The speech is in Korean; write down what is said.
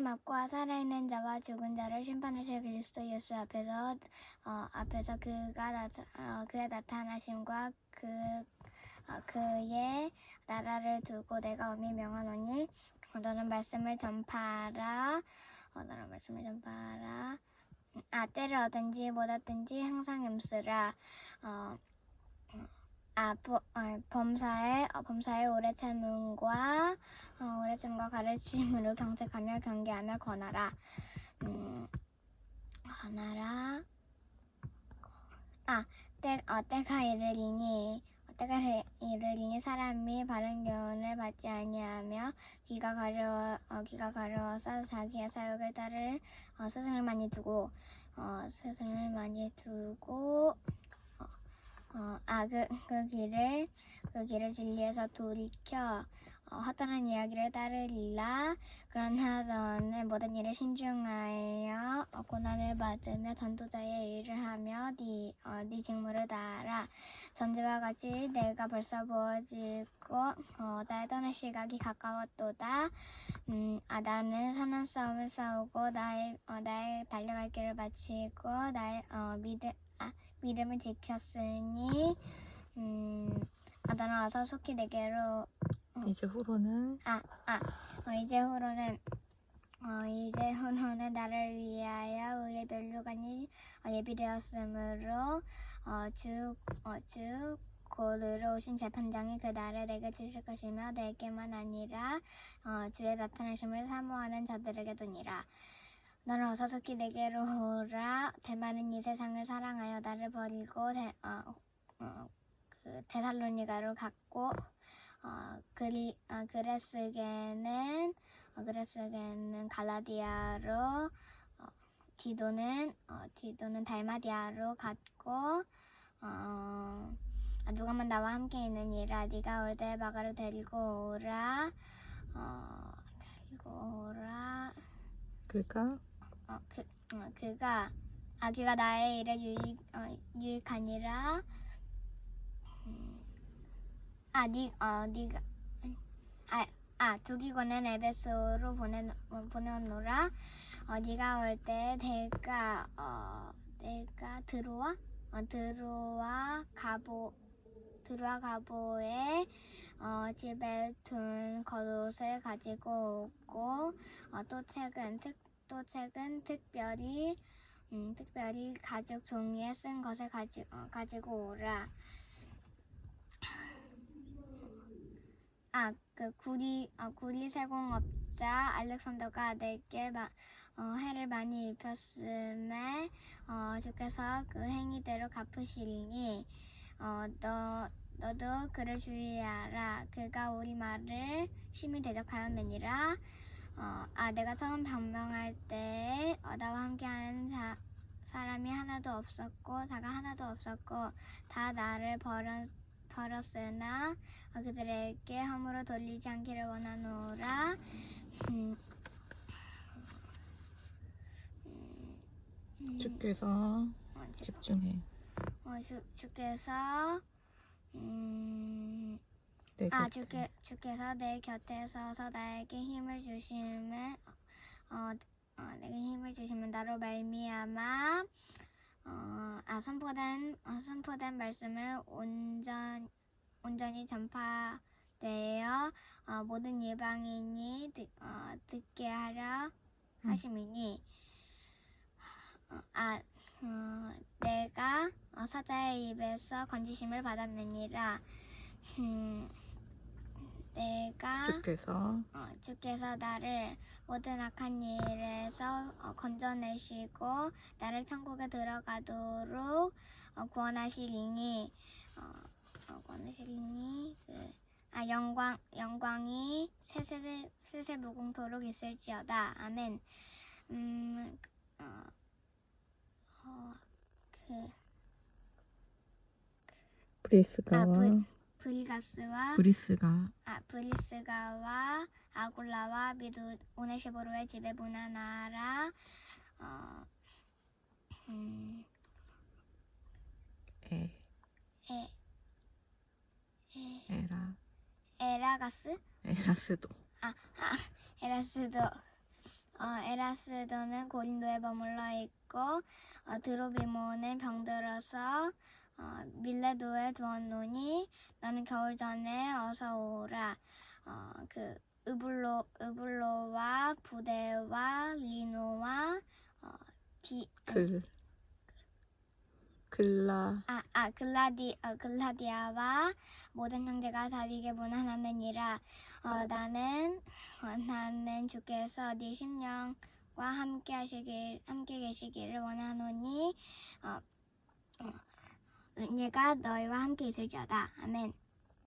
하나님 앞과 살아있는 자와 죽은 자를 심판하실 그리스도 예수 앞에서 어, 앞에서 그가 나타 어, 그의 나타나심과 그 어, 그의 나라를 두고 내가 엄히 명하노니 어, 너는 말씀을 전파라. 어, 너는 말씀을 전파라. 아 때를 얻든지 못 얻든지 항상 힘쓰라. 어, 아, 보, 어, 범사의 어, 범사의 오래 참음과 어, 오래 참과 가르침으로 경책하며 경계하며 권하라. 음, 권하라. 아, 때, 어, 때가 이르리니 어, 때가 이- 이르리니 사람이 바른 교훈을 받지 아니하며 귀가 가려 어, 귀가 가려워서 자기의 사욕을 따를 어, 스승을 많이 두고 어, 스승을 많이 두고 어, 아, 그, 그 길을, 그 길을 진리에서 돌이켜, 어, 허탄한 이야기를 따르리라. 그러나 너는 모든 일에 신중하여, 어, 고난을 받으며 전도자의 일을 하며, 네, 어, 네 직무를 다하라. 전제와 같이 내가 벌써 부어지고, 어, 나의 떠날 시각이 가까웠도다. 음, 아, 나는 선한 싸움을 싸우고, 나의, 어, 나의 달려갈 길을 마치고, 나의, 어, 믿음, 아, 믿음을 지켰으니 음, 아, 너는 어서 속히 내게로 이제 후로는 아, 아, 어, 이제 후로는 어, 이제 후로는 나를 위하여 의의 면류관이 어, 예비되었으므로 어, 쭉, 어, 쭉 고르러 오신 재판장이 그 날에 내게 주실 것이며 내게만 아니라 어, 주의 나타나심을 사모하는 자들에게도니라. 어서 속히 내게로 오라. 대만은 이 세상을 사랑하여 나를 버리고 대, 어, 어, 그 데살로니가로 갔고 어, 그리, 어, 그레스게는 어, 그레스게는 갈라디아로 어, 디도는 어, 디도는 달마디아로 갔고 어, 아, 누가만 나와 함께 있느니라 네가 올 때 마가를 데리고 오라. 어, 데리고 오라. 그가 어, 그, 어, 그가 아 그가 나의 일에 유익 어, 유익하니라 음, 아, 니, 어, 니가, 아, 아, 두기고는 에베소로 보내, 어, 보내노라. 어, 니가 올 때, 내가, 어, 내가 들어와? 어, 들어와 가보, 들어와 가보에, 어, 집에 둔 겉옷을 가지고 오고, 어, 또 책은, 특, 또 책은 특별히, 음, 특별히 가죽 종이에 쓴 것을 가지, 어, 가지고 오라. 아, 그 구리, 어, 구리 세공업자 알렉산더가 내게 마, 어, 해를 많이 입혔음에 어, 주께서 그 행위대로 갚으시리니 어, 너 너도 그를 주의하라. 그가 우리 말을 심히 대적하였느니라. 어, 아, 내가 처음 변명할 때 어, 나와 함께하는 자, 사람이 하나도 없었고 자가 하나도 없었고 다 나를 버렸 버렸으나 어, 그들에게 허물어 돌리지 않기를 원하노라. 음, 음, 주께서 어, 주, 집중해. 어, 주, 주께서 음, 내 아 곁에 주께 주께서 내 곁에 서서 나에게 힘을 주시면 어, 어 내게 힘을 주시면 나로 말미암아 어, 아 선포된 어, 선포된 말씀을 온전 온전히 전파되어 어, 모든 예방인이 듣, 어, 듣게 하려 음. 하심이니 어, 아 어, 내가 어, 사자의 입에서 건지심을 받았느니라. 음, 내가 주께서. 어, 주께서 나를 모든 악한 일에서 어, 건져내시고 나를 천국에 들어가도록 어, 구원하시리니 어, 어, 구원하시리니 그, 아 영광 영광이 세세 세세 무궁토록 있을지어다. 아멘. 음, 어, 어, 그, 브리스가와 아, 브, 브리가스와 브리스가 아, 브리스가와 아굴라와 미두 오네시보로의 집에 문안하라. 어, 음, 에 에, 에, 에라. 에라가스? 에라스도. 아, 아, 에라스도. 어, 에라스도는 고린도에 머물러 있고 어, 드로비모는 병들어서 어, 밀레도에 두었노니 너는 겨울 전에 어서 오라. 어, 그 으블로 으블로와 부대와 리노와 어, 디 글. 글라. 아, 아 글라디 어, 글라디아와 모든 형제가 다리게 무난하느니라. 어, 나는 어, 나는 주께서 네 심령과 함께 하시길 함께 계시기를 원하노니 어, 어, 은혜가 너희와 함께 있을지어다. 아멘.